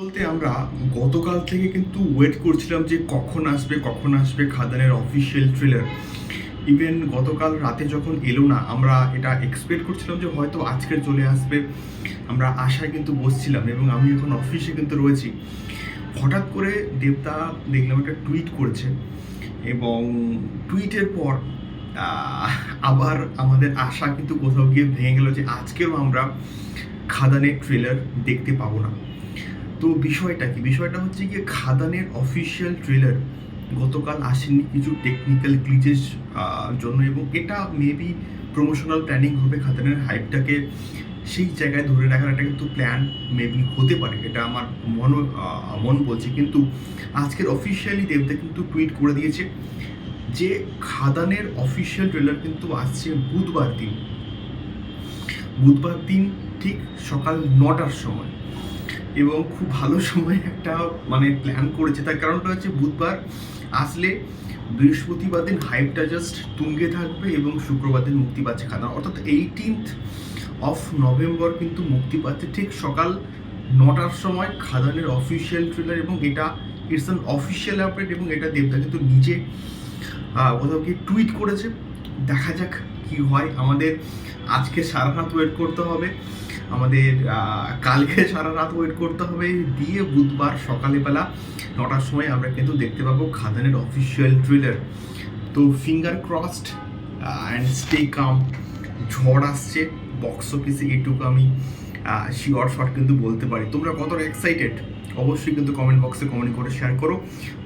বলতে আমরা গতকাল থেকে কিন্তু ওয়েট করছিলাম যে কখন আসবে কখন আসবে খাদানের অফিসিয়াল ট্রেলার ইভেন গতকাল রাতে যখন এলো না, আমরা এটা এক্সপেক্ট করছিলাম যে হয়তো আজকে চলে আসবে। আমরা আশায় কিন্তু বসছিলাম এবং আমি এখন অফিসে কিন্তু রয়েছি। হঠাৎ করে দেবতা দেখলাম একটা টুইট করেছে এবং টুইটের পর আবার আমাদের আশা কিন্তু কোথাও গিয়ে ভেঙে গেল যে আজকেও আমরা খাদানের ট্রেলার দেখতে পাবো না। তো বিষয়টা কি? বিষয়টা হচ্ছে গিয়ে খাদানের অফিসিয়াল ট্রেলার গতকাল আসেনি কিছু টেকনিক্যাল গ্লিচেস জন্য এবং এটা মেবি প্রমোশনাল প্ল্যানিং হবে খাদানের হাইপটাকে সেই জায়গায় ধরে রাখার একটা কিন্তু প্ল্যান মেবি হতে পারে, এটা আমার মন মন বলছে। কিন্তু আজকের অফিসিয়ালি দেবদা কিন্তু টুইট করে দিয়েছে যে খাদানের অফিসিয়াল ট্রেলার কিন্তু আসছে বুধবার দিন। বুধবার দিন ঠিক সকাল নটার সময়। এবং খুব ভালো সময় একটা মানে প্ল্যান করেছে। তার কারণটা হচ্ছে বুধবার আসলে বৃহস্পতিবার দিন হাইপটা জাস্ট তুঙ্গে থাকবে এবং শুক্রবার দিন মুক্তি পাচ্ছে খাদান অর্থাৎ এইটিনথ অফ নভেম্বর কিন্তু মুক্তি পাচ্ছে ঠিক সকাল নটার সময় খাদানের অফিসিয়াল ট্রেলার এবং এটা ইটস অ্যান অফিসিয়াল আপডেট এবং এটা দেবদা কিন্তু নিজে কোথাও কি টুইট করেছে। দেখা যাক কি হয়। আমাদের আজকে সারা রাত ওয়েট করতে হবে। আমাদের কালকে সারা রাত ওয়েট করতে হবে। দিয়ে বুধবার সকালবেলা নটার সময় আমরা কিন্তু দেখতে পাবো খাদানের অফিসিয়াল ট্রেলার তো finger crossed and stay calm ঝড় আসছে বক্স অফিসে এটুকু আমি শিওর শট কিন্তু বলতে পারি। তোমরা কতটা এক্সাইটেড অবশ্যই কিন্তু কমেন্ট বক্সে কমেন্ট করে শেয়ার করো।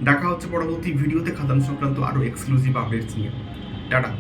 দেখা হচ্ছে পরবর্তী ভিডিওতে খাদান সংক্রান্ত আরও এক্সক্লুসিভ আপডেটস নিয়ে। টাটা।